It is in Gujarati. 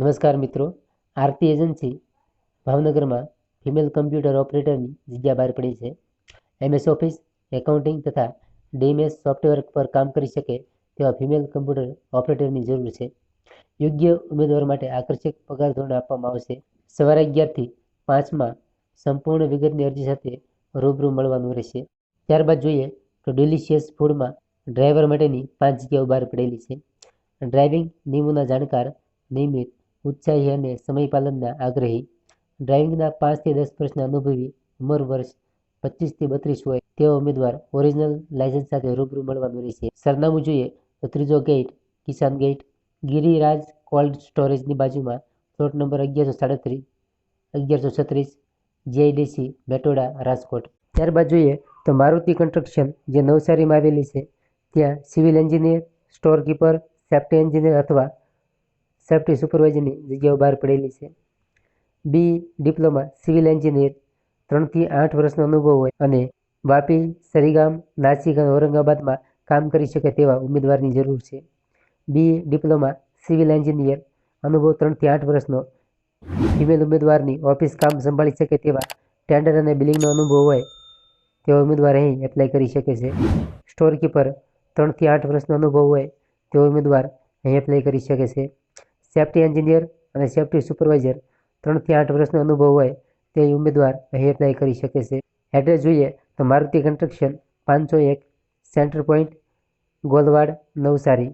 નમસ્કાર મિત્રો, આરતી એજન્સી ભાવનગરમાં ફિમેલ કમ્પ્યુટર ઓપરેટરની જગ્યા બહાર પડી છે. એમએસ ઓફિસ, એકાઉન્ટિંગ તથા ડીએમએસ સોફ્ટવેર પર કામ કરી શકે તેવા ફિમેલ કમ્પ્યુટર ઓપરેટરની જરૂર છે. યોગ્ય ઉમેદવાર માટે આકર્ષક પગાર ધોરણ આપવામાં આવશે. સવારે અગિયારથી પાંચમાં સંપૂર્ણ વિગતની અરજી સાથે રૂબરૂ મળવાનું રહેશે. ત્યારબાદ જોઈએ તો ડિલિશિયસ ફૂડમાં ડ્રાઈવર માટેની પાંચ જગ્યાઓ બહાર પડેલી છે. ડ્રાઇવિંગ નિયમોના જાણકાર નિયમિત ઉત્સાહી અને સમયપાલનના આગ્રહી. ડ્રાઇવિંગના પાંચથી દસ વર્ષના અનુભવી ઉંમર વર્ષ પચીસથી બત્રીસ હોય તેવા ઉમેદવાર ઓરિજિનલ લાયસન્સ સાથે રૂબરૂ મળવાનું રહેશે. સરનામું જોઈએ તો ત્રીજો gate, Kisan gate. Giriraj cold સ્ટોરેજની બાજુમાં પ્લોટ નંબર અગિયારસો સાડત્રીસ, અગિયારસો છત્રીસ, જીઆઈડીસી મેટોડા રાજકોટ. ત્યારબાદ જોઈએ તો મારુતિ કન્સ્ટ્રક્શન જે નવસારીમાં આવેલી છે, ત્યાં civil engineer store keeper safety engineer અથવા સેફ્ટી સુપરવાઇઝરની જગ્યાઓ બહાર પડેલી છે. બી, ડિપ્લોમા, સિવિલ એન્જિનિયર, ત્રણથી આઠ વર્ષનો અનુભવ હોય અને વાપી, સરીગામ, નાસિક અને ઔરંગાબાદમાં કામ કરી શકે તેવા ઉમેદવારની જરૂર છે. બી, ડિપ્લોમા, સિવિલ એન્જિનિયર, અનુભવ ત્રણથી આઠ વર્ષનો ફિમેલ ઉમેદવારની ઓફિસ કામ સંભાળી શકે તેવા ટેન્ડર અને બિલિંગનો અનુભવ હોય તેવા ઉમેદવાર અહીં એપ્લાય કરી શકે છે. સ્ટોર કીપર ત્રણથી આઠ વર્ષનો અનુભવ હોય તેવો ઉમેદવાર અહીં એપ્લાય કરી શકે છે. સેફ્ટી એન્જિનિયર અને સેફ્ટી સુપરવાઇઝર ત્રણથી આઠ વર્ષનો અનુભવ હોય તે ઉમેદવાર અહીં એપ્લાય કરી શકે છે. એડ્રેસ જોઈએ તો મારુતિ કન્સ્ટ્રક્શન પાંચસો એક સેન્ટર પોઈન્ટ ગોલવાડ નવસારી.